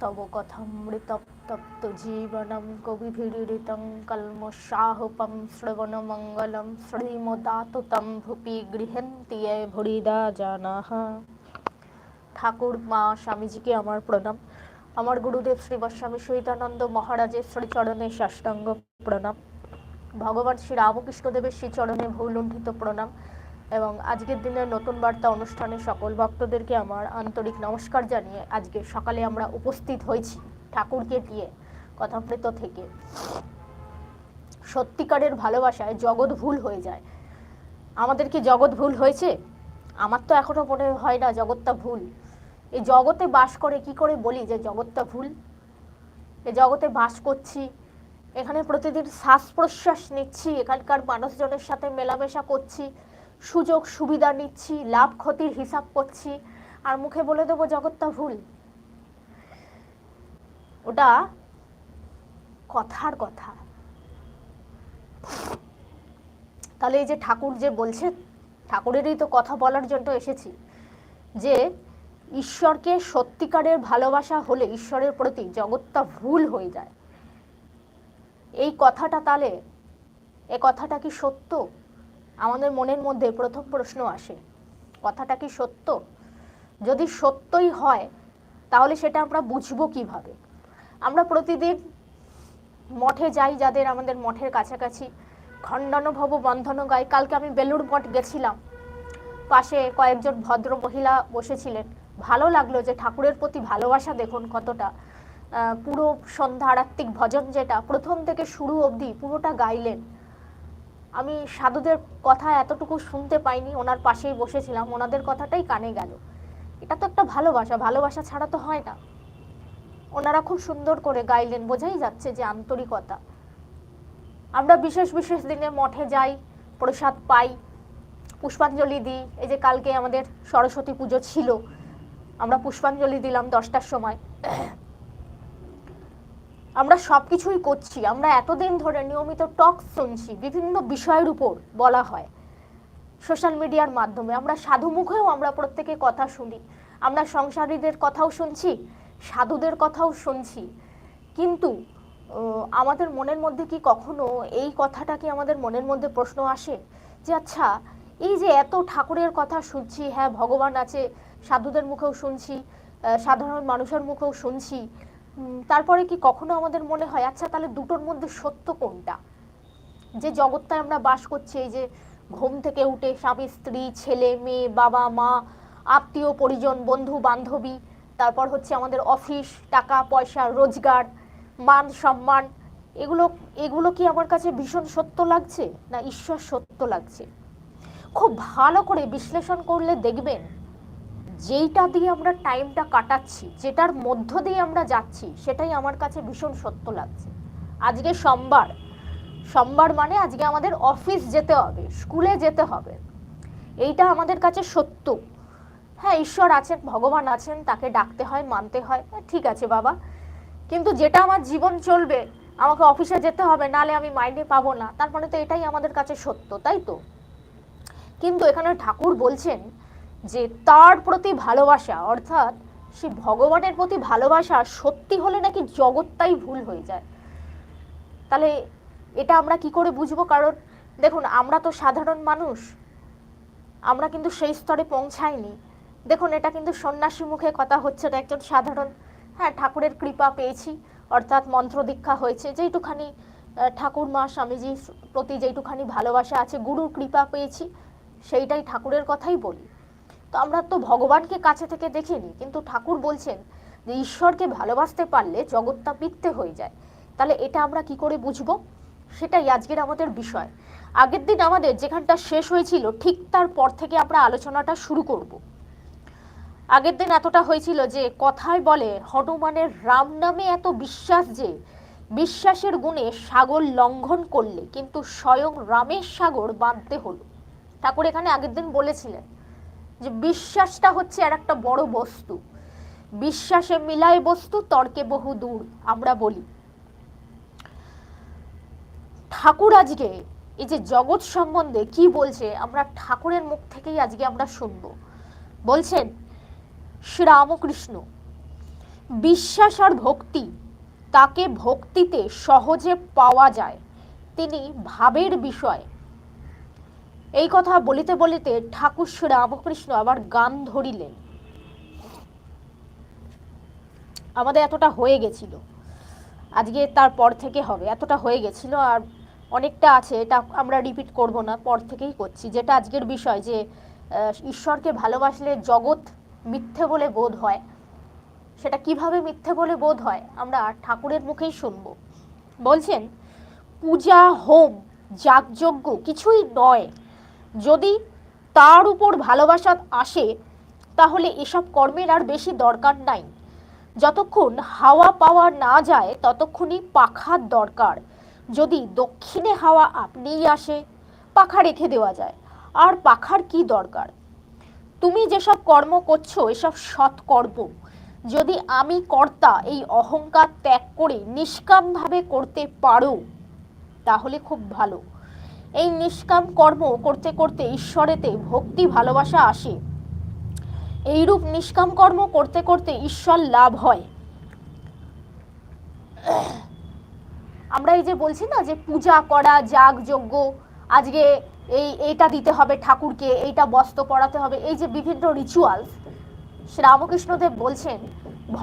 তব কথামৃতপ্ত জীবনম কবিভিরিতং কলমশাহুপম শ্রবণমঙ্গলম শ্রীমদাতুতম ভূপি গৃহন্তি ভরিদা জানাহ ঠাকুর মা স্বামীজিকে আমার প্রণাম আমার গুরুদেব শ্রী গোস্বামী সহিতানন্দ মহারাজের শ্রীচরণে সাষ্টাঙ্গ প্রণাম ভগবান শ্রী রামকৃষ্ণদেবের শ্রীচরণে ভৌলুণ্ঠিত প্রণাম এবং আজকের দিনের নতুন বার্তা অনুষ্ঠানে সকল ভক্তদেরকে আমার আন্তরিক নমস্কার জানিয়ে আজকে সকালে আমরা উপস্থিত হয়েছি ঠাকুরকে দিয়ে কথামৃত থেকে। সত্যিকারের ভালোবাসায় জগৎ ভুল হয়ে যায়। আমাদের কি জগৎ ভুল হয়েছে? আমার তো এখনও মনে হয় না জগৎটা ভুল। এই জগতে বাস করে কি করে বলি যে জগৎটা ভুল? এ জগতে বাস করছি, এখানে প্রতিদিন শ্বাস প্রশ্বাস নিচ্ছি, এখানকার মানুষজনের সাথে মেলামেশা করছি সুযোগ, সুবিধা নিচ্ছি, লাভ, ক্ষতির হিসাব করছি, আর মুখে বলে দেবো জগৎটা ভুল। ওটা কথার কথা। তাহলে এই যে ঠাকুর যে বলছে, ঠাকুরেরই তো কথা বলার জন্য এসেছি, যে ঈশ্বরকে সত্যিকারের ভালোবাসা হলে ঈশ্বরের প্রতি জগৎটা ভুল হয়ে যায়। এই কথাটা তাহলে, এ কথাটা কি সত্য? আমাদের মনের মধ্যে প্রথম প্রশ্ন আসে, কথাটা কি সত্য? যদি সত্যই হয়, তাহলে সেটা আমরা বুঝব কীভাবে? আমরা প্রতিদিন মঠে যাই যাদের আমাদের মঠের কাছাকাছি, খণ্ডানুভব বন্ধন গাই। কালকে আমি বেলুড় মঠ গেছিলাম, পাশে কয়েকজন ভদ্র মহিলা বসেছিলেন। ভালো লাগল যে ঠাকুরের প্রতি ভালোবাসা দেখুন কতটা। পুরো সন্ধ্যা আরাত্মিক ভজন যেটা প্রথম থেকে শুরু অবধি পুরোটা গাইলেন। আমি সাধুদের কথা এতটুকু শুনতে পাইনি, ওনার পাশেই বসেছিলাম, ওনাদের কথাটাই কানে গেল। এটা তো একটা ভালোবাসা ভালোবাসা ছাড়া তো হয় না। ওনারা খুব সুন্দর করে গাইলেন, বোঝাই যাচ্ছে যে আন্তরিকতা। আমরা বিশেষ বিশেষ দিনে মঠে যাই, প্রসাদ পাই, পুষ্পাঞ্জলি দিই। এই যে কালকে আমাদের সরস্বতী পুজো ছিল, আমরা পুষ্পাঞ্জলি দিলাম দশটার সময়। আমরা সব কিছুই করছি, আমরা এতদিন ধরে নিয়মিত টক শুনছি, বিভিন্ন বিষয়ের উপর বলা হয় সোশ্যাল মিডিয়ার মাধ্যমে। আমরা সাধু মুখেও আমরা প্রত্যেকে কথা শুনি, আমরা সংসারীদের কথাও শুনছি, সাধুদের কথাও শুনছি। কিন্তু আমাদের মনের মধ্যে কি কখনো এই কথাটা কি আমাদের মনের মধ্যে প্রশ্ন আসে? যে আচ্ছা এই যে এত ঠাকুরের কথা শুনছি হ্যাঁ ভগবান আছে, সাধুদের মুখেও শুনছি সাধারণ মানুষের মুখেও শুনছি তারপরে কি কখনো আমাদের মনে হয় আচ্ছা তাহলে দুটোর মধ্যে সত্য কোনটা? যে জগৎটায় আমরা বাস করছি, এই যে ঘুম থেকে উঠে স্বামী, স্ত্রী, ছেলে, মেয়ে, বাবা, মা, আত্মীয়, পরিজন, বন্ধু, বান্ধবী, তারপর হচ্ছে আমাদের অফিস, টাকা, পয়সা, রোজগার, মান, সম্মান, এগুলো এগুলো কি আমার কাছে ভীষণ সত্য লাগছে, না ঈশ্বর সত্য লাগছে? খুব ভালো করে বিশ্লেষণ করলে দেখবেন যেইটা দিয়ে আমরা টাইমটা কাটাচ্ছি যেটার মধ্য দিয়ে আমরা যাচ্ছি সেটাই আমার কাছে ভীষণ সত্য লাগছে। আজকে সোমবার। সোমবার মানে আজকে আমাদের অফিস যেতে হবে স্কুলে যেতে হবে। এইটা আমাদের কাছে সত্য। হ্যাঁ ঈশ্বর আছেন ভগবান আছেন তাকে ডাকতে হয় মানতে হয়। হ্যাঁ, ঠিক আছে বাবা। কিন্তু যেটা আমার জীবন চলবে আমাকে অফিসে যেতে হবে নালে আমি মাইনে পাবো না। তার মানে তো এটাই আমাদের কাছে সত্য তাই তো? কিন্তু এখানে ঠাকুর বলছেন যে তার প্রতি ভালোবাসা, অর্থাৎ সে ভগবানের প্রতি ভালোবাসা সত্যি হলে নাকি জগৎটাই ভুল হয়ে যায়। তাহলে এটা আমরা কি করে বুঝব? কারণ দেখুন, আমরা তো সাধারণ মানুষ, আমরা কিন্তু সেই স্তরে পৌঁছাইনি। দেখুন, এটা কিন্তু সন্ন্যাসী মুখে কথা হচ্ছে না, একজন সাধারণ হ্যাঁ ঠাকুরের কৃপা পেয়েছি, অর্থাৎ মন্ত্র দীক্ষা হয়েছে, যেইটুখানি ঠাকুর মা স্বামীজির প্রতি যেইটুখানি ভালোবাসা আছে, গুরুর কৃপা পেয়েছি, সেইটাই ঠাকুরের কথাই বলি। তো আমরা তো ভগবানকে কাছে থেকে দেখিনি। কিন্তু ঠাকুর বলছেন যে ঈশ্বরকে ভালোবাসতে পারলে জগৎটা মিথ্যে হয়ে যায়। তাহলে এটা আমরা কি করে বুঝব? সেটাই আজকের আমাদের বিষয়। আগের দিন আমাদের যেখানটা শেষ হয়েছিল, ঠিক তার পর থেকে আমরা আলোচনাটা শুরু করব। আগের দিন এতটা হয়েছিল যে কথায় বলে হনুমানের রাম নামে এত বিশ্বাস যে বিশ্বাসের গুণে সাগর লঙ্ঘন করলে কিন্তু স্বয়ং রামের সাগর বাঁধতে হলো। ঠাকুর এখানে আগের দিন বলেছিলেন যে বিশ্বাসটা হচ্ছে আর একটা বড় বস্তু। বিশ্বাসে মিলায় বস্তু, তর্কে বহু দূর, আমরা বলি। ঠাকুর আজকে, এই যে জগৎ সম্বন্ধে কি বলছে, আমরা ঠাকুরের মুখ থেকেই আজকে আমরা শুনব। বলছেন, শ্রীরামকৃষ্ণ, বিশ্বাস আর ভক্তি, তাকে ভক্তিতে সহজে পাওয়া যায়। তিনি ভাবের বিষয় এই কথা বলিতে বলিতে ঠাকুর রামকৃষ্ণ আবার গান ধরিলেন। আমাদের এতটা হয়ে গেছিল। আজকে তারপর থেকে হবে, এতটা হয়ে গেছিল আর অনেকটা আছে, এটা আমরা রিপিট করব না, পর থেকেই করছি। যেটা আজকের বিষয় যে ঈশ্বরকে ভালোবাসলে জগৎ মিথ্যে বলে বোধ হয়। সেটা কীভাবে মিথ্যে বলে বোধ হয়, আমরা ঠাকুরের মুখেই শুনব। বলছেন, পূজা হোম, যাগযজ্ঞ কিছুই নয় যদি তার উপর ভালোবাসা আসে, তাহলে এসব কর্মের আর বেশি দরকার নাই। যতক্ষণ হাওয়া পাওয়া না যায়, ততক্ষণই পাখার দরকার। যদি দক্ষিণে হাওয়া আপনিই আসে, পাখা রেখে দেওয়া যায়। আর পাখার কি দরকার? তুমি যেসব কর্ম করছ, এসব সৎকর্ম। যদি আমি কর্তা, এই অহংকার ত্যাগ করে নিষ্কামভাবে করতে পারো, তাহলে খুব ভালো। এই নিষ্কাম কর্ম করতে করতে ঈশ্বরেতে ভক্তি, ভালোবাসা আসে। এইরূপ নিষ্কাম কর্ম করতে করতে ঈশ্বর লাভ হয়। আমরা এই যে বলছি না যে পূজা করা যাগ যজ্ঞ আজকে এই এইটা দিতে হবে ঠাকুরকে, এইটা বস্ত্র পড়াতে হবে, এই যে বিভিন্ন রিচুয়ালস শ্রীরামকৃষ্ণদেব বলছেন,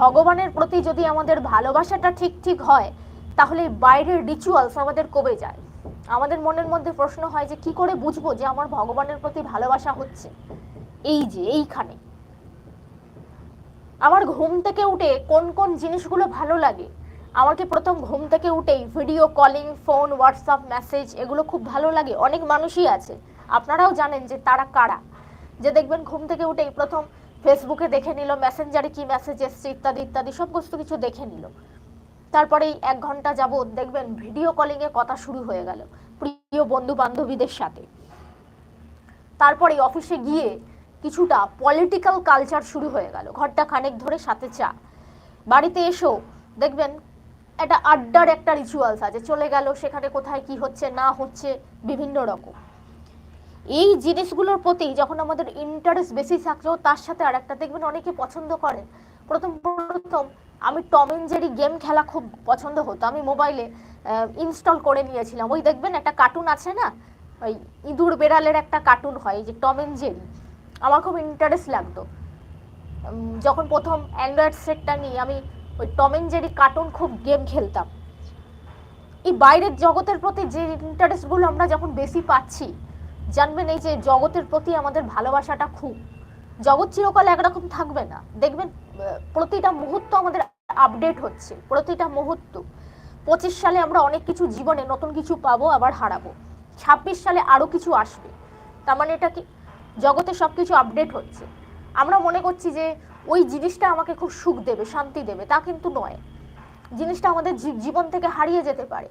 ভগবানের প্রতি যদি আমাদের ভালোবাসাটা ঠিক ঠিক হয়, তাহলে বাইরের রিচুয়ালস আমাদের কমে যায়। আমাদের মনের মধ্যে প্রশ্ন হয় যে, কি করে বুঝব যে আমার ভগবানের প্রতি ভালোবাসা হচ্ছে? এই যে, এইখানে। আমার ঘুম থেকে উঠে কোন কোন জিনিসগুলো ভালো লাগে? আমাকে প্রথম ঘুম থেকে উঠেই video calling phone WhatsApp message এগুলো খুব ভালো লাগে। অনেক মানুষই আছে। আপনারাও জানেন যে তারা কারা? যে দেখবেন ঘুম থেকে উঠেই প্রথম ফেসবুকে দেখে নিল মেসেঞ্জারে কি মেসেজ এসছে ইত্যাদি ইত্যাদি সমস্ত কিছু দেখে নিল। তারপরেই এক ঘণ্টা যাবত দেখবেন ভিডিও কলিং এ কথা শুরু হয়ে গেল, প্রিয় বন্ধু বান্ধবীদের সাথে তারপরে অফিসে গিয়ে কিছুটা পলিটিক্যাল কালচার শুরু হয়ে গেল, ঘরটা খানেক ধরে সাথে চা। বাড়িতে এসো, দেখবেন একটা আড্ডার একটা রিচুয়ালস আছে, চলে গেল, সেখানে কোথায় কি হচ্ছে, না হচ্ছে, বিভিন্ন রকম। এই জিনিসগুলোর প্রতি যখন আমাদের ইন্টারেস্ট বেশি থাকলেও তার সাথে আর একটা দেখবেন অনেকে পছন্দ করেন। প্রথম প্রথম আমি টম জেরি গেম খেলা খুব পছন্দ হতো। আমি মোবাইলে ইনস্টল করে নিয়েছিলাম। ওই দেখবেন একটা কার্টুন আছে না? ওই ইঁদুর বেড়ালের একটা কার্টুন হয়, যে টম এন্ড জেরি আমার খুব ইন্টারেস্ট লাগতো। যখন প্রথম অ্যান্ড্রয়েড সেটটা নিয়ে আমি ওই টম এন্ড জেরি কার্টুন খুব গেম খেলতাম। এই বাইরের জগতের প্রতি যে ইন্টারেস্টগুলো আমরা যখন বেশি পাচ্ছি, জানবেন এই যে জগতের প্রতি আমাদের ভালোবাসাটা খুব। জগৎ চিরকাল একরকম থাকবে না। দেখবেন প্রতিটা মুহূর্ত আমাদের আপডেট হচ্ছে, প্রতিটা মুহূর্ত। পঁচিশ সালে আমরা অনেক কিছু জীবনে নতুন কিছু পাবো, আবার হারাবো। ছাব্বিশ সালে আরও কিছু আসবে। তার মানে এটা কি? জগতে সব কিছু আপডেট হচ্ছে। আমরা মনে করছি যে ওই জিনিসটা আমাকে খুব সুখ দেবে, শান্তি দেবে, তা কিন্তু নয়। জিনিসটা আমাদের জীবন থেকে হারিয়ে যেতে পারে।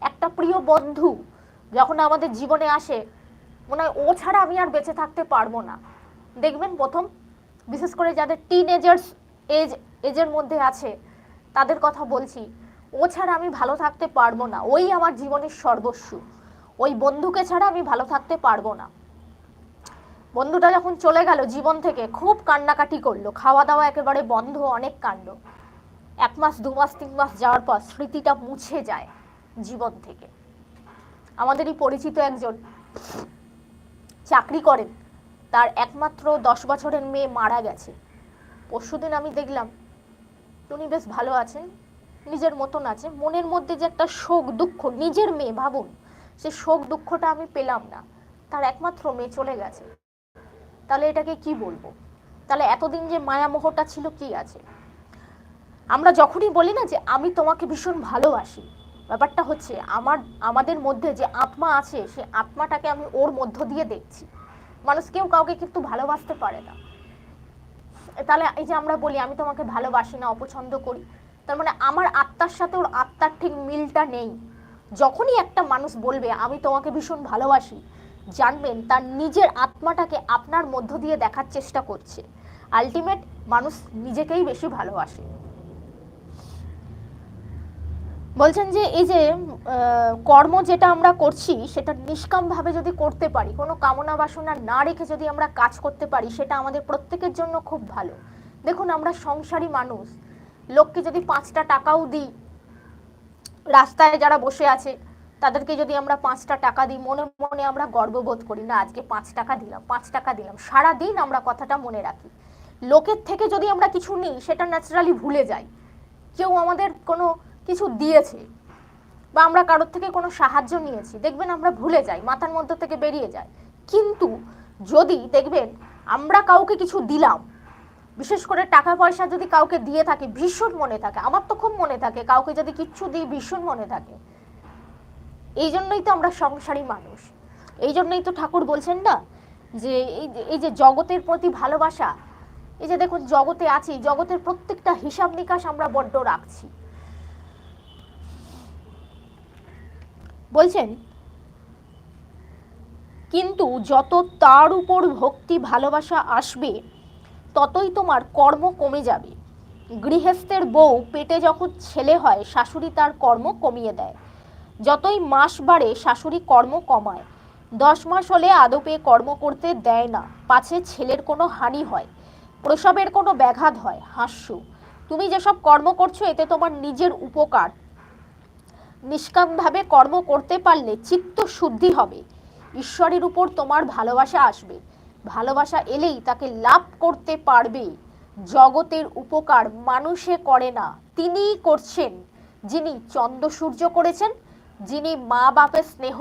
একটা প্রিয় বন্ধু যখন আমাদের জীবনে আসে, মনে হয় ও ছাড়া আমি আর বেঁচে থাকতে পারব না। দেখবেন প্রথম, বিশেষ করে যাদের টিন এজার্স এজ, এজের মধ্যে আছে, তাদের কথা বলছি। ও ছাড়া আমি ভালো থাকতে পারব না। ওই আমার জীবনের সর্বস্ব। ওই বন্ধুকে ছাড়া আমি ভালো থাকতে পারব না। বন্ধুটা যখন চলে গেল জীবন থেকে, খুব কান্নাকাটি করল। খাওয়া দাওয়া একেবারে বন্ধ, অনেক কাণ্ড। এক মাস, দু মাস, তিন মাস যাওয়ার পর স্মৃতিটা মুছে যায় জীবন থেকে। আমাদেরই পরিচিত একজন চাকরি করেন। তার একমাত্র দশ বছরের মেয়ে মারা গেছে। পরশুদিন আমি দেখলাম উনি বেশ ভালো আছেন, নিজের মতন আছে মনের মধ্যে যে একটা শোক দুঃখ, নিজের মেয়ে, ভাবুন, সে শোক দুঃখটা আমি পেলাম না, তার একমাত্র মেয়ে চলে গেছে। তাহলে এটাকে কি বলব? তাহলে এতদিন যে মায়ামোহটা ছিল কি আছে? আমরা যখনই বলি না যে আমি তোমাকে ভীষণ ভালোবাসি, ব্যাপারটা হচ্ছে আমার, আমাদের মধ্যে যে আত্মা আছে, সে আত্মাটাকে আমি ওর মধ্য দিয়ে দেখছি। মানুষ কেউ কাউকে কিন্তু ভালোবাসতে পারে না। তাহলে এই যে আমরা বলি, আমি তোমাকে ভালোবাসি না, অপছন্দ করি, তার মানে আমার আত্মার সাথে ওর আত্মার ঠিক মিলটা নেই। যখনই একটা মানুষ বলবে, আমি তোমাকে ভীষণ ভালোবাসি, জানবেন তার নিজের আত্মাটাকে আপনার মধ্য দিয়ে দেখার চেষ্টা করছে। আলটিমেট মানুষ নিজেকেই বেশি ভালোবাসে। বলছেন যে এই যে কর্ম যেটা আমরা করছি, সেটা নিষ্কামভাবে যদি করতে পারি, কোনো কামনা বাসনা না রেখে যদি আমরা কাজ করতে পারি, সেটা আমাদের প্রত্যেকের জন্য খুব ভালো। দেখুন, আমরা সংসারী মানুষ। লোককে যদি পাঁচটা টাকাও দিই, রাস্তায় যারা বসে আছে, তাদেরকে যদি আমরা পাঁচটা টাকা দিই, মনে মনে আমরা গর্ববোধ করি, না, আজকে পাঁচ টাকা দিলাম, পাঁচ টাকা দিলাম। সারা দিন আমরা কথাটা মনে রাখি। লোকের থেকে যদি আমরা কিছু নিই, সেটা ন্যাচারালি ভুলে যাই। কেউ আমাদের কোনো কিছু দিয়েছে বা আমরা কারোর থেকে কোনো সাহায্য নিয়েছি, দেখবেন আমরা ভুলে যাই, মাথার মধ্যে থেকে বেরিয়ে যায় কিন্তু যদি দেখবেন আমরা কাউকে কিছু দিলাম, বিশেষ করে টাকা পয়সা যদি কাউকে দিয়ে থাকে, ভীষণ মনে থাকে, আমার তো খুব মনে থাকে, কাউকে যদি কিচ্ছু দিই, ভীষণ মনে থাকে। এই জন্যই তো আমরা সংসারী মানুষ। এই জন্যই তো ঠাকুর বলছেন না যে, এই যে- জগতের প্রতি ভালোবাসা, এই যে দেখুন জগতে আছি, জগতের প্রত্যেকটা হিসাব নিকাশ আমরা বড্ড রাখছি। বলছেন? কিন্তু যত তার উপর ভক্তি, ভালোবাসা আসবে, ততই তোমার কর্ম কমে যাবে। গৃহস্থের বউ পেটে যখন ছেলে হয়, শাশুড়ি তার কর্ম কমিয়ে দেয়। যতই মাস বাড়ে, শাশুড়ি কর্ম কমায়। দশ মাস হলে আদপে কর্ম করতে দেয় না। পাছে ছেলের কোনো হানি হয়, প্রসবের কোনো ব্যাঘাত হয়। হাস্য। তুমি যেসব কর্ম করছ, এতে তোমার নিজের উপকার। নিষ্কামভাবে কর্ম করতে পারলে চিত্ত শুদ্ধি হবে। ঈশ্বরের উপর তোমার ভালোবাসা আসবে। ভালোবাসা এলেই তাকে লাভ করতে পারবে। জগতের উপকার মানুষে করে না, তিনিই করছেন। যিনি চন্দ্র সূর্য করেছেন, যিনি মা বাপের স্নেহ,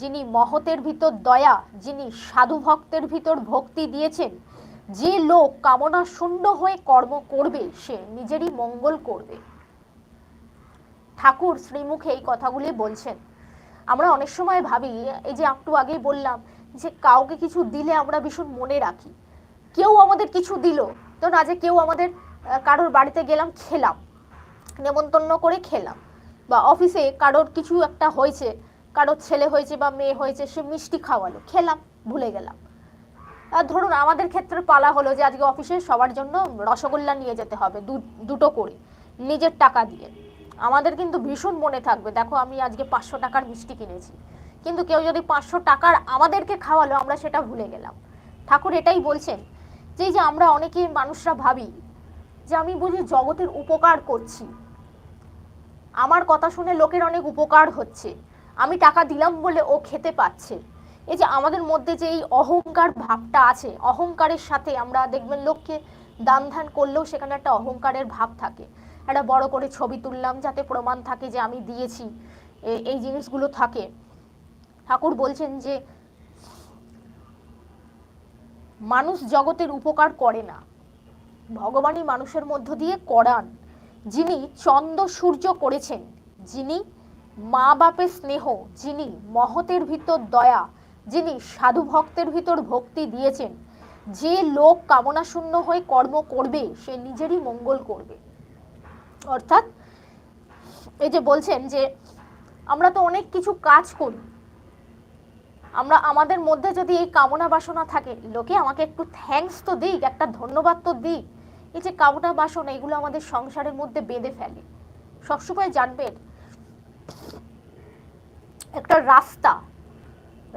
যিনি মহতের ভিতর দয়া, যিনি সাধু ভক্তের ভিতর ভক্তি দিয়েছেন, যে লোক কামনা শূন্য হয়ে কর্ম করবে, সে নিজেরই মঙ্গল করবে। ঠাকুর শ্রীমুখে এই কথাগুলি বলছেন। আমরা অনেক সময় ভাবি, এই যে একটু আগেই বললাম যে কাউকে কিছু দিলে আমরা ভীষণ মনে রাখি। কেউ আমাদের কিছু দিল, তো না যে কেউ আমাদের কারোর বাড়িতে গেলাম, খেলাম, নেমন্তন্ন করে খেলাম। বা অফিসে কারোর কিছু একটা হয়েছে, কারোর ছেলে হয়েছে বা মেয়ে হয়েছে, সে মিষ্টি খাওয়ালো, খেলাম, ভুলে গেলাম। আর ধরুন আমাদের ক্ষেত্রে পালা হলো যে আজকে অফিসে সবার জন্য রসগোল্লা নিয়ে যেতে হবে দুটো করে, নিজের টাকা দিয়ে। আমাদের কিন্তু ভীষণ মনে থাকবে। দেখো, আমি আজকে পাঁচশো টাকার মিষ্টি কিনেছি। কিন্তু কেউ যদি পাঁচশো টাকার আমাদেরকে খাওয়ালো, আমরা সেটা ভুলে গেলাম। ঠাকুর এটাই বলছেন যে যে আমরা অনেকে মানুষরা ভাবি যে, আমি বুঝি জগতের উপকার করছি। আমার কথা শুনে লোকের অনেক উপকার হচ্ছে। আমি টাকা দিলাম বলে ও খেতে পাচ্ছে। এই যে আমাদের মধ্যে যে এই অহংকার ভাবটা আছে, অহংকারের সাথে আমরা দেখবেন লোককে দান ধ্যান করলেও সেখানে একটা অহংকারের ভাব থাকে। একটা বড় করে ছবি তুললাম যাতে প্রমাণ থাকে যে আমি দিয়েছি। এই জিনিসগুলো থাকে। ঠাকুর বলছেন যে, মানুষ জগতের উপকার করে না। ভগবানই মানুষের মধ্য দিয়ে করান। যিনি চন্দ্র, সূর্য করেছেন, যিনি মা বাপের স্নেহ, যিনি মহতের ভিতর দয়া, যিনি সাধু ভক্তের ভিতর ভক্তি দিয়েছেন, যে লোক কামনা শূন্য হয়ে কর্ম করবে, সে নিজেরই মঙ্গল করবে। অর্থাৎ এই যে বলছেন যে আমরা তো অনেক কিছু কাজ করি। আমরা আমাদের মধ্যে যদি এই কামনা বাসনা থাকে, লোকে আমাকে একটু থ্যাঙ্কস তো দিক, একটা ধন্যবাদ তো দিক। এই যে কামনা বাসনা, এগুলো আমাদের সংসারের মধ্যে বেঁধে ফেলে। সবসময় জানবেন, একটা রাস্তা,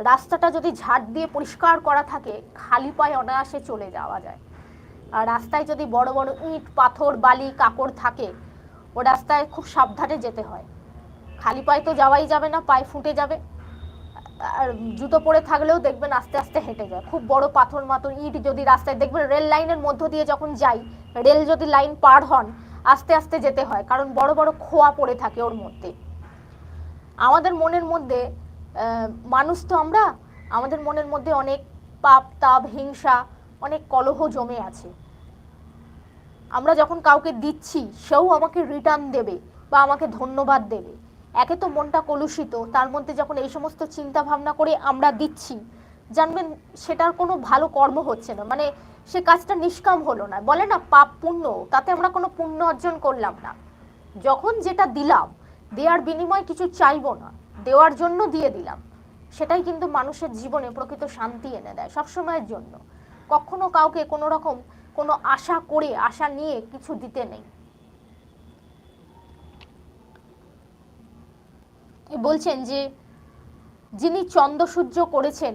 রাস্তাটা যদি ঝাড় দিয়ে পরিষ্কার করা থাকে, খালি পায়ে অনায়াসে চলে যাওয়া যায়। আর রাস্তায় যদি বড় বড় ইট, পাথর, বালি, কাকড় থাকে ও রাস্তায় খুব সাবধানে যেতে হয়। খালি পায়ে তো যাওয়াই যাবে না, পায়ে ফুটে যাবে। আর জুতো পরে থাকলেও দেখবেন আস্তে আস্তে হেঁটে যায়। খুব বড় পাথর মাথর ইট যদি রাস্তায় দেখবেন, রেল লাইনের মধ্য দিয়ে যখন যাই, রেল যদি লাইন পার হন, আস্তে আস্তে যেতে হয়, কারণ বড় বড় খোয়া পড়ে থাকে ওর মধ্যে। আমাদের মনের মধ্যে মানুষ তো আমরা, আমাদের মনের মধ্যে অনেক পাপ, তাপ, হিংসা, অনেক কলহ জমে আছে। আমরা যখন কাউকে দিচ্ছি, সেও আমাকে রিটার্ন দেবে বা আমাকে ধন্যবাদ দেবে। একে তো মনটা কলুষিত, তার মধ্যে যখন এই সমস্ত চিন্তা ভাবনা করে আমরা দিচ্ছি, জানবেন সেটার কোনো ভালো কর্ম হচ্ছে না। মানে সে কাজটা নিষ্কাম হলো না। বলে না, পাপ পুণ্য, তাতে আমরা কোনো পুণ্য অর্জন করলাম না। যখন যেটা দিলাম দেওয়ার বিনিময় কিছু চাইব না, দেওয়ার জন্য দিয়ে দিলাম, সেটাই কিন্তু মানুষের জীবনে প্রকৃত শান্তি এনে দেয় সবসময়ের জন্য। কখনো কাউকে কোনো রকম কোনো আশা করে, আশা নিয়ে কিছু দিতে নেই। বলছেন যে, যিনি চন্দ্র সূর্য করেছেন,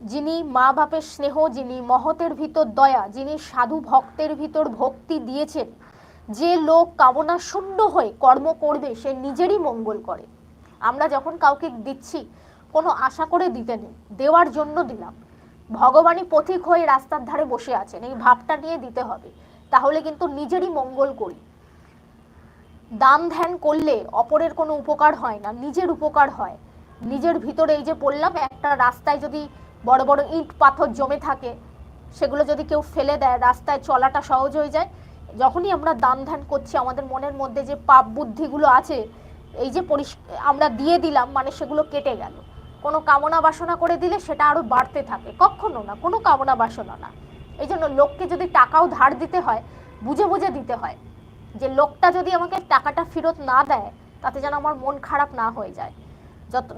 যিনি মা বাপের স্নেহ, যিনি মহতের ভিতর দয়া, যিনি সাধু ভক্তের ভিতর ভক্তি দিয়েছেন, যে লোক কামনা শূন্য হয়ে কর্ম করবে, সে নিজেরই মঙ্গল করে। আমরা যখন কাউকে দিচ্ছি, কোনো আশা করে দিতে নেই, দেওয়ার জন্য দিলাম। ভগবানই পথিক হয়ে রাস্তার ধারে বসে আছেন, এই ভাবটা নিয়ে দিতে হবে। তাহলে কিন্তু নিজেরই মঙ্গল করি। দান ধ্যান করলে অপরের কোনো উপকার হয় না, নিজের উপকার হয়। নিজের ভিতরে এই যে বললাম, একটা রাস্তায় যদি বড় বড় ইট পাথর জমে থাকে, সেগুলো যদি কেউ ফেলে দেয়, রাস্তায় চলাটা সহজ হয়ে যায়। যখনই আমরা দান ধ্যান করছি, আমাদের মনের মধ্যে যে পাপ বুদ্ধিগুলো আছে, এই যে পরিষ্- আমরা দিয়ে দিলাম মানে সেগুলো কেটে গেল। কোনো কামনা বাসনা করে দিলে সেটা আরও বাড়তে থাকে। কখনো না, কোনো কামনা বাসনা না। এই জন্য লোককে যদি টাকাও ধার দিতে হয়, বুঝে বুঝে দিতে হয়, যে লোকটা যদি আমাকে টাকাটা ফেরত না দেয়, তাতে যেন আমার মন খারাপ না হয়ে যায়। যত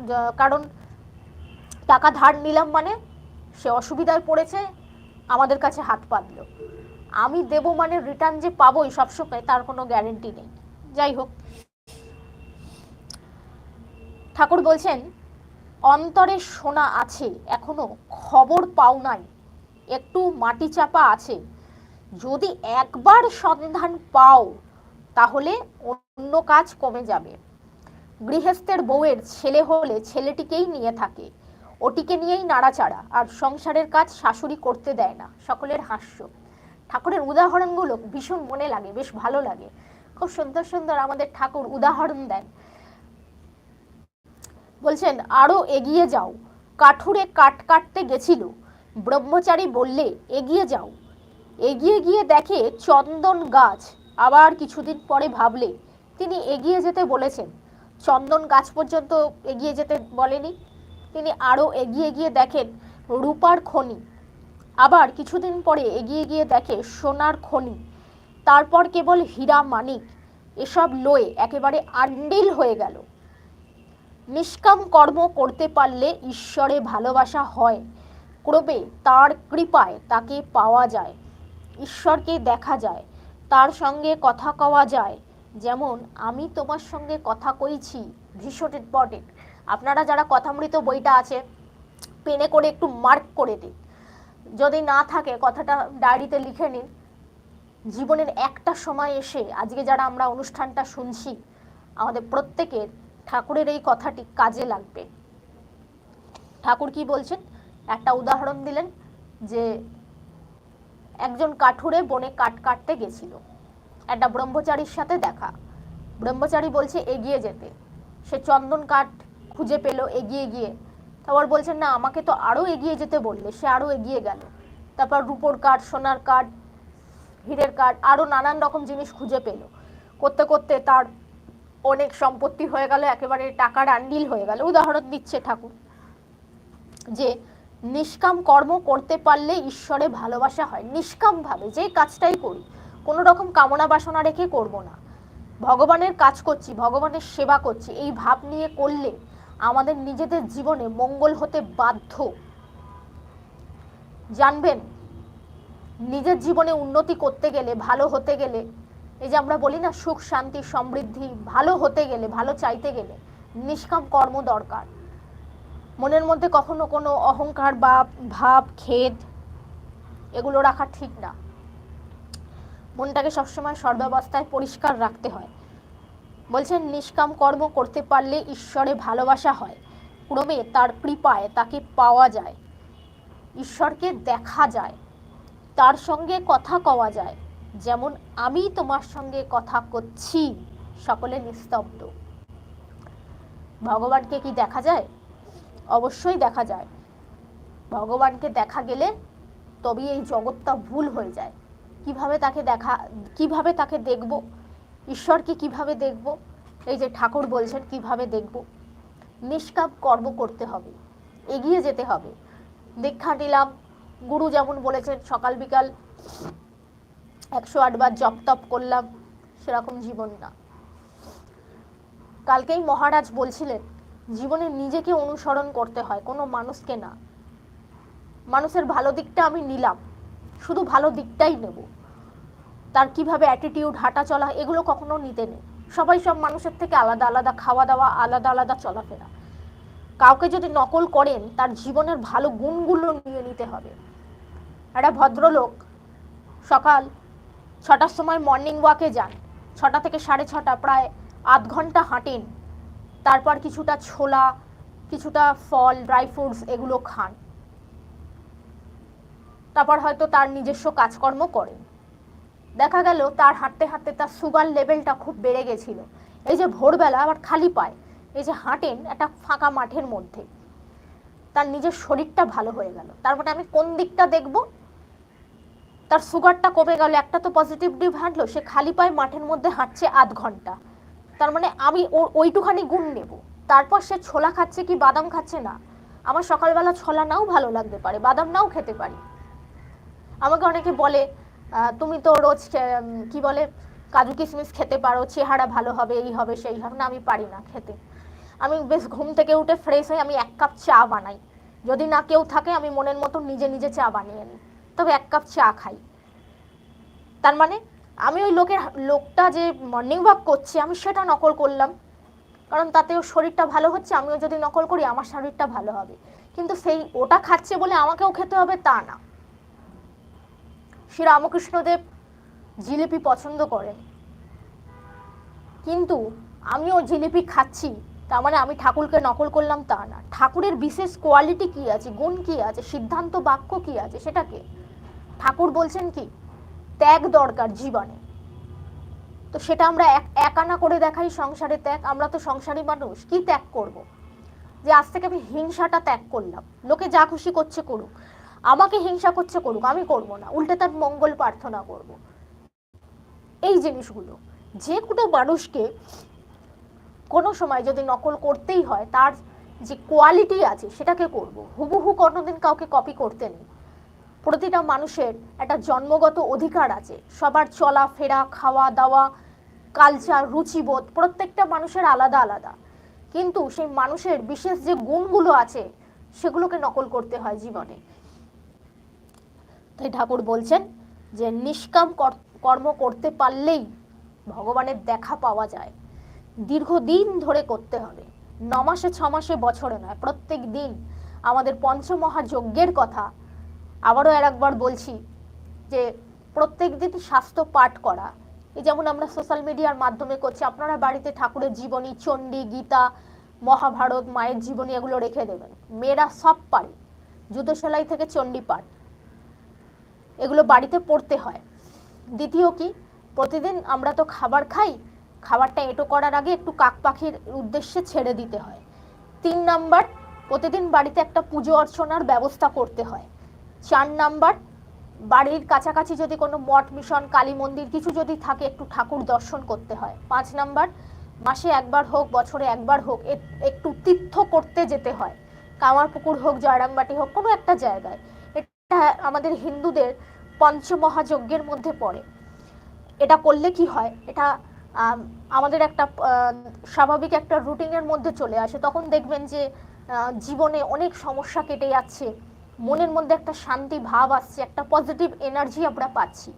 কারণ টাকা ধার নিলাম মানে সে অসুবিধায় পড়েছে, আমাদের কাছে হাত পাতলো। আমি দেব মানে রিটার্ন যে পাবোই সবসময়, তার কোনো গ্যারেন্টি নেই। যাই হোক। ঠাকুর বলছেন অন্তরে সোনা আছে, এখনও খবর পাও নাই। একটু মাটি চাপা আছে। যদি একবার সন্ধান পাও, তাহলে অন্য কাজ কমে যাবে। গৃহস্থের বউয়ের ছেলে হলে ছেলেটিকেই নিয়ে থাকে। ওটিকে নিয়েই নাড়াচাড়া, আর সংসারের কাজ শাশুড়ি করতে দেয় না, সকলের হাস্য। ঠাকুরের উদাহরণগুলো ভীষণ মনে লাগে, বেশ ভালো লাগে। খুব সুন্দর সুন্দর আমাদের ঠাকুর উদাহরণ দেন। বলছেন আরও এগিয়ে যাও। কাঠুরে কাট কাটতে গেছিল। ব্রহ্মচারী বললে, এগিয়ে যাও। এগিয়ে গিয়ে দেখে চন্দন গাছ। আবার কিছুদিন পরে ভাবলে, তিনি এগিয়ে যেতে বলেছেন। চন্দন গাছ পর্যন্ত এগিয়ে যেতে বলেনি। তিনি আরও এগিয়ে গিয়ে দেখেন, রূপার খনি। আবার কিছুদিন পরে এগিয়ে গিয়ে দেখে সোনার খনি। তারপর কেবল হীরা মানিক। এসব লয়ে একেবারে আন্ডিল হয়ে গেল। নিষ্কাম কর্ম করতে পারলে ঈশ্বরে ভালোবাসা হয়। ক্রমে তার কৃপায় তাকে পাওয়া যায়, ঈশ্বরকে দেখা যায়, তার সঙ্গে কথা কওয়া যায়। যেমন, আমি তোমার সঙ্গে কথা কইছি ভীষণ ইম্পর্টেন্ট আপনারা যারা কথামৃত বইটা আছে, পেনে করে একটু মার্ক করে দিন। যদি না থাকে, কথাটা ডায়েরিতে লিখে নিন। জীবনের একটা সময় এসে, আজকে যারা আমরা অনুষ্ঠানটা শুনছি, আমাদের প্রত্যেকের ঠাকুরের এই কথাটি কাজে লাগবে। ঠাকুর কি বলছেন? একটা উদাহরণ দিলেন যে, একজন কাঠুরে বনে কাঠ কাটতে গেছিল। একটা ব্রহ্মচারীর সাথে দেখা। ব্রহ্মচারী বলছে, এগিয়ে যেতে। সে চন্দন কাঠ খুঁজে পেল, এগিয়ে গিয়ে। তারপর বলছেন, না, আমাকে তো আরও এগিয়ে যেতে বললে। সে আরও এগিয়ে গেল। তারপর রূপোর কাঠ, সোনার কাঠ, হীরের কাঠ, আরও নানান রকম জিনিস খুঁজে পেল। করতে করতে তার অনেক সম্পত্তি হয়ে গেল, একেবারে টাকার আন্ডিল হয়ে গেল। উদাহরণ দিচ্ছে ঠাকুর যে, নিষ্কাম কর্ম করতে পারলে ঈশ্বরে ভালোবাসা হয়। নিষ্কাম ভাবে যে কাজটাই করি, কোনো রকম কামনা বাসনা রেখে করব না। ভগবানের কাজ করছি, ভগবানের সেবা করছি, এই ভাব নিয়ে করলে আমাদের নিজেদের জীবনে মঙ্গল হতে বাধ্য। জানবেন, নিজের জীবনে উন্নতি করতে গেলে, ভালো হতে গেলে এই যে আমরা বলি না, সুখ, শান্তি, সমৃদ্ধি, ভালো হতে গেলে, ভালো চাইতে গেলে নিষ্কাম কর্ম দরকার। মনের মধ্যে কখনো কোনো অহংকার বা ভাব, খেদ এগুলো রাখা ঠিক না। মনটাকে সবসময় সর্বাবস্থায় পরিষ্কার রাখতে হয়। বলছেন, নিষ্কাম কর্ম করতে পারলে ঈশ্বরে ভালোবাসা হয়। ক্রমে তার কৃপায় তাকে পাওয়া যায়। ঈশ্বরকে দেখা যায়। তার সঙ্গে কথা কওয়া যায়। যেমন আমি তোমার সঙ্গে কথা করছি, সকলে নিস্তব্ধ। ভগবানকে কি দেখা যায়? অবশ্যই দেখা যায়। ভগবানকে দেখা গেলে তবেই এই জগৎটা ভুল হয়ে যায়। কীভাবে তাকে দেখা, কীভাবে তাকে দেখব? ঈশ্বরকে কীভাবে দেখব? এই যে ঠাকুর বলছেন, কীভাবে দেখব? নিষ্কাপ কর্ম করতে হবে, এগিয়ে যেতে হবে। দীক্ষা নিলাম। গুরু যেমন বলেছেন, সকাল বিকাল একশো আটবার জপ তপ করলাম, সেরকম জীবন না। কালকেই মহারাজ বলছিলেন, জীবনে নিজেকে অনুসরণ করতে হয়, কোনো মানুষকে না। মানুষের ভালো দিকটা আমি নিলাম, শুধু ভালো দিকটাই নেব। তার কীভাবে অ্যাটিটিউড হাঁটা চলা এগুলো কখনো নিতে নেই। সবাই সব মানুষের থেকে আলাদা আলাদা, খাওয়া দাওয়া, আলাদা আলাদা চলাফেরা। কাউকে যদি নকল করেন, তার জীবনের ভালো গুণগুলো নিয়ে নিতে হবে। একটা ভদ্রলোক সকাল ছটার সময় মর্নিং ওয়াকে যান। ছটা থেকে সাড়ে ছটা, প্রায় আধ ঘণ্টা হাঁটেন। তারপর কিছুটা ছোলা, কিছুটা ফল ড্রাই ফ্রুটস এগুলো খান। তারপর হয়তো তার নিজস্ব কাজকর্ম করেন। দেখা গেল তার হাঁটতে হাঁটতে তার সুগার লেভেলটা খুব বেড়ে গেছিল। এই যে ভোরবেলা আবার খালি পায়, এই যে হাঁটেন একটা ফাঁকা মাঠের মধ্যে, তার নিজের শরীরটা ভালো হয়ে গেল। তারপরে আমি কোন দিকটা দেখব? তার সুগারটা কমে গেল, একটা তো পজিটিভ ডিভ হাঁটলো, সে খালি পায়ে মাঠের মধ্যে হাঁটছে আধ ঘণ্টা। তার মানে আমি ওর ওইটুখানি গুণ নেব। তারপর সে ছোলা খাচ্ছে কি বাদাম খাচ্ছে না? আমার সকালবেলা ছোলা নাও ভালো লাগতে পারে, বাদাম নাও খেতে পারি। আমাকে অনেকে বলে তুমি তো রোজ কি বলে, কাজু কিশমিশ খেতে পারো, চেহারা ভালো হবে, এই হবে, সেই হবে। না, আমি পারি না খেতে। আমি বেশ ঘুম থেকে উঠে ফ্রেশ হয়ে আমি এক কাপ চা বানাই। যদি না কেউ থাকে, আমি মনের মতো নিজে নিজে চা বানিয়ে নিই। তবে এক কাপ চা খাই। তার মানে আমি ওই লোকের লোকটা যে মর্নিং ওয়াক করছে, আমি সেটা নকল করলাম। কারণ তাতে ওর শরীরটা ভালো হচ্ছে, আমিও যদি নকল করি, আমার শরীরটা ভালো হবে। কিন্তু সেই ওটা খাচ্ছে বলে আমাকেও খেতে হবে তা না। শ্রী রামকৃষ্ণদেব জিলিপি পছন্দ করেন। কিন্তু আমিও জিলিপি খাচ্ছি, তার মানে আমি ঠাকুরকে নকল করলাম তা না। ঠাকুরের বিশেষ কোয়ালিটি কি আছে? গুণ কি আছে? সিদ্ধান্ত বাক্য কি আছে? সেটাকে ঠাকুর বলছেন কি, ত্যাগ দরকার জীবনে। তো সেটা আমরা এক একানা করে দেখাই সংসারে ত্যাগ, আমরা তো সংসারী মানুষ, কি ত্যাগ করব। যে আজ থেকে আমি হিংসাটা ত্যাগ করলাম, লোকে যা খুশি করছে করুক, আমাকে হিংসা করছে করুক, আমি করব না, উল্টে তার মঙ্গল প্রার্থনা করব। এই জিনিসগুলো, যে কোনো মানুষকে কোনো সময় যদি নকল করতেই হয়, তার যে কোয়ালিটি আছে, সেটাকে করব। হুবহু কোনোদিন কাউকে কপি করতে নেই। প্রতিটা মানুষের একটা জন্মগত অধিকার আছে। সবার চলা, ফেরা, খাওয়া, দাওয়া কালচার রুচিবোধ প্রত্যেকটা মানুষের আলাদা আলাদা। কিন্তু সেই মানুষের বিশেষ যে গুণগুলো আছে, সেগুলোকে নকল করতে হয় জীবনে। তাই ঠাকুর বলছেন যে, নিষ্কাম কর- কর্ম করতে পারলেই ভগবানের দেখা পাওয়া যায়। দীর্ঘদিন ধরে করতে হবে। ন মাসে, ছ মাসে বছরে নয়, প্রত্যেক দিন আমাদের পঞ্চমহাযজ্ঞের কথা আবারও আর একবার বলছি যে প্রত্যেক দিন স্বাস্থ্য পাঠ করা। এই যেমন আমরা সোশ্যাল মিডিয়ার মাধ্যমে করছি, আপনারা বাড়িতে ঠাকুরের জীবনী, চণ্ডী, গীতা, মহাভারত, মায়ের জীবনী এগুলো রেখে দেবেন। মেয়েরা সব পারে জুতো সেলাই থেকে চণ্ডী পাঠ। এগুলো বাড়িতে পড়তে হয়। দ্বিতীয় কি? প্রতিদিন আমরা তো খাবার খাই, খাবারটা এঁটো করার আগে একটু কাক পাখির উদ্দেশ্যে ছেড়ে দিতে হয়। তিন নাম্বার, প্রতিদিন বাড়িতে একটা পুজো অর্চনার ব্যবস্থা করতে হয়। চার নাম্বার। বাড়ির কাছাকাছি যদি কোনো মঠ, মিশন, কালী মন্দির কিছু যদি থাকে, একটু ঠাকুর দর্শন করতে হয়। পাঁচ নাম্বার, মাসে একবার হোক, বছরে একবার হোক একটু তীর্থ করতে যেতে হয়। কামারপুকুর হোক, জয়রামবাটি হোক, কোনো একটা জায়গায়। এটা আমাদের হিন্দুদের পঞ্চমহাযজ্ঞের মধ্যে পড়ে। এটা করলে কি হয়? এটা আমাদের একটা স্বাভাবিক একটা রুটিনের মধ্যে চলে আসে। তখন দেখবেন যে জীবনে অনেক সমস্যা কেটে যাচ্ছে। মনের মধ্যে একটা শান্তি ভাব আসছে, একটা পজিটিভ এনার্জি আমরা পাচ্ছি।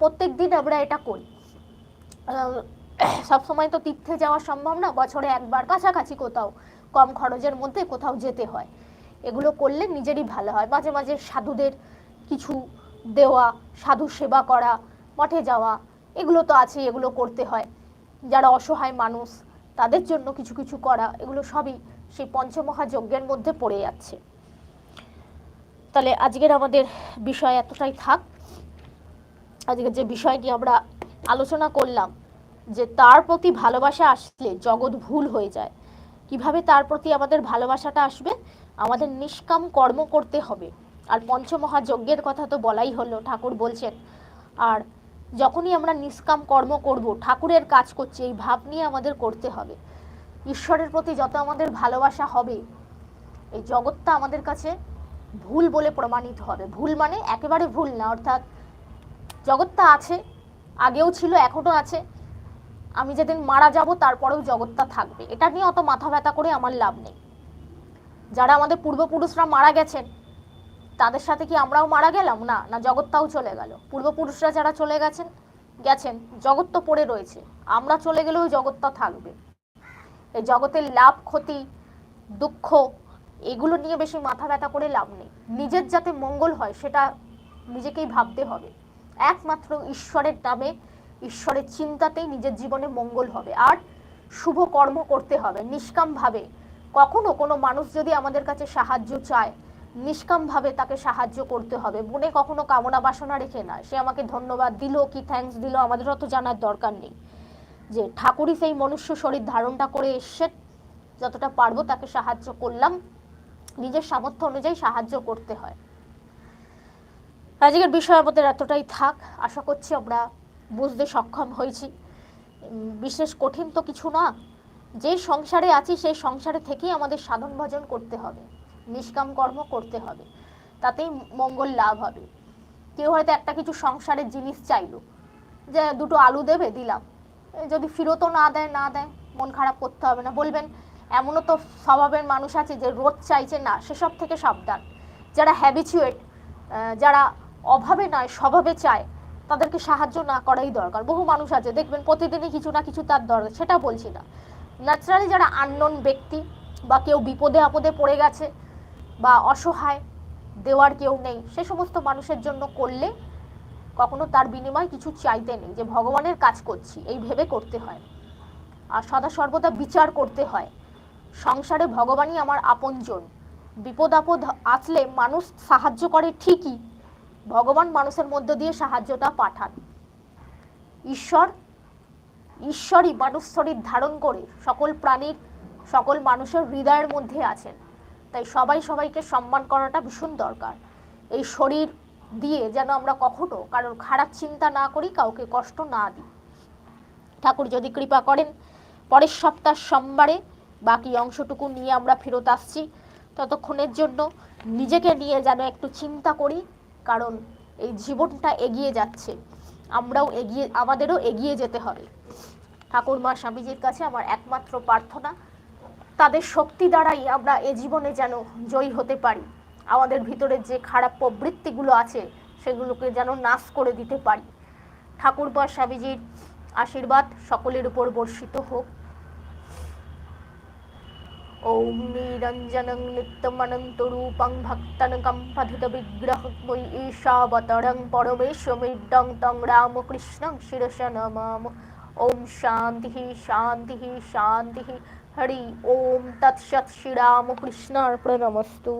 প্রত্যেক দিন আমরা এটা করি। সবসময় তো তীর্থে যাওয়া সম্ভব না, বছরে একবার কাছাকাছি কোথাও, কম খরচের মধ্যে কোথাও যেতে হয়। এগুলো করলে নিজেরই ভালো হয়। মাঝে মাঝে সাধুদের কিছু দেওয়া, সাধু সেবা করা, মঠে যাওয়া, এগুলো তো আছে এগুলো করতে হয়। যারা অসহায় মানুষ, তাদের জন্য কিছু কিছু করা, এগুলো সবই সেই পঞ্চমহাযজ্ঞের মধ্যে পড়ে যাচ্ছে। তাহলে আজকের আমাদের বিষয় এতটাই থাক। আজকের যে বিষয়টি আমরা আলোচনা করলাম, যে তার প্রতি ভালোবাসা আসলে জগৎ ভুল হয়ে যায়। কীভাবে তার প্রতি আমাদের ভালোবাসাটা আসবে? আমাদের নিষ্কাম কর্ম করতে হবে। আর পঞ্চমহাযজ্ঞের কথা তো বলাই হলো, ঠাকুর বলছেন, আর যখনই আমরা নিষ্কাম কর্ম করব, ঠাকুরের কাজ করছি, এই ভাব নিয়ে আমাদের করতে হবে। ঈশ্বরের প্রতি যত আমাদের ভালোবাসা হবে, এই জগৎটা আমাদের কাছে ভুল বলে প্রমাণিত হবে। ভুল মানে একেবারে ভুল না, অর্থাৎ জগৎটা আছে, আগেও ছিল, এখনও আছে। আমি যেদিন মারা যাব, তারপরেও জগৎটা থাকবে। এটা নিয়ে অত মাথা ব্যথা করে আমার লাভ নেই। যারা আমাদের পূর্বপুরুষরা মারা গেছেন, তাদের সাথে কি আমরাও মারা গেলাম? না না, জগৎটাও চলে গেল। পূর্বপুরুষরা যারা চলে গেছেন গেছেন, জগৎ তো পড়ে রয়েছে। আমরা চলে গেলেও জগৎটা থাকবে। এই জগতের লাভ, ক্ষতি, দুঃখ এগুলো নিয়ে বেশি মাথা ব্যথা করে লাভ নেই। নিজের যাতে মঙ্গল হয়, সেটা নিজেকেই ভাবতে হবে। একমাত্র ঈশ্বরের নামে, ঈশ্বরের চিন্তাতেই নিজের জীবনে মঙ্গল হবে। আর শুভ কর্ম করতে হবে, নিষ্কামভাবে। কখনো কোনো মানুষ যদি আমাদের কাছে সাহায্য চায়, নিষ্কামভাবে তাকে সাহায্য করতে হবে। মনে কখনো কামনা বাসনা রেখে না। সে আমাকে ধন্যবাদ দিল, কি থ্যাঙ্কস দিল, আমাদের অত জানার দরকার নেই। যে ঠাকুরই সেই মনুষ্য শরীর ধারণটা করে এসছে, যতটা পারব তাকে সাহায্য করলাম। নিজের সামর্থ্য অনুযায়ী সাহায্য করতে হয়। আজকের বিষয় আমাদের এতটাই থাক, আশা করছি আমরা বুঝতে সক্ষম হয়েছি। বিশেষ কঠিন তো কিছু না, যে সংসারে আছি সেই সংসারে থেকেই আমাদের সাধন ভজন করতে হবে, নিষ্কাম কর্ম করতে হবে, তাতেই মঙ্গল লাভ হবে। কেউ হয়তো একটা কিছু সংসারের জিনিস চাইলো, যে দুটো আলু দেবে, দিলাম। যদি ফিরতও না দেয় না দেয়, মন খারাপ করতে হবে না। বলবেন এমনও তো স্বভাবের মানুষ আছে যে রোদ চাইছে না, সেসব থেকে সাবধান। যারা হ্যাবিচুয়েট যারা অভাবে নয়, স্বভাবে চায়, তাদেরকে সাহায্য না করাই দরকার। বহু মানুষ আছে, দেখবেন প্রতিদিনই কিছু না কিছু তার দরকার, সেটা বলছি না। ন্যাচারালি যারা আননোন ব্যক্তি বা কেউ বিপদে আপদে পড়ে গেছে বা অসহায়, দেওয়ার কেউ নেই, সে সমস্ত মানুষের জন্য করলে কখনো তার বিনিময়ে কিছু চাইতে নেই যে, ভগবানের কাজ করছি। এই ভেবে করতে হয় আর সদা সর্বদা বিচার করতে হয়। সংসারে ভগবানই আমার আপনজন। বিপদ আপদ আসলে মানুষ সাহায্য করে ঠিকই। ভগবান মানুষের মধ্য দিয়ে সাহায্যটা পাঠান। ঈশ্বর, ঈশ্বরই মানুষ শরীর ধারণ করে সকল প্রাণীর, সকল মানুষের হৃদয়ের মধ্যে আছেন। তাই সবাই সবাইকে সম্মান করাটা ভীষণ দরকার। এই শরীর দিয়ে যেন আমরা কখনো কারোর খারাপ চিন্তা না করি, কাউকে কষ্ট না দিই। ঠাকুর যদি কৃপা করেন, পরের সপ্তাহ সোমবারে বাকি অংশটুকু নিয়ে আমরা ফেরত আসছি ততক্ষণের জন্য। নিজেকে নিয়ে যেন একটু চিন্তা করি, কারণ এই জীবনটা এগিয়ে যাচ্ছে। আমরাও এগিয়ে, আমাদেরও এগিয়ে যেতে হবে। ঠাকুর মা স্বামীজির কাছে আমার একমাত্র প্রার্থনা, তাদের শক্তি দ্বারাই আমরা এ জীবনে যেন জয়ী হতে পারি। আমাদের ভিতরে যে খারাপ প্রবৃত্তিগুলো আছে, সেগুলোকে যেন নাশ করে দিতে পারি। ঠাকুর বা স্বামীজির আশীর্বাদ সকলের উপর বর্ষিত হোক। ॐ निरञ्जनं नित्यमनन्तरूपं भक्तनकं पथितविग्रहं ईशावतरं परमेश्वमिड्डं तं रामकृष्णं शिरसा नमाम ॐ शान्तिः शान्तिः शान्तिः हरि ॐ तत्सत् श्रीरामकृष्णार्पणमस्तु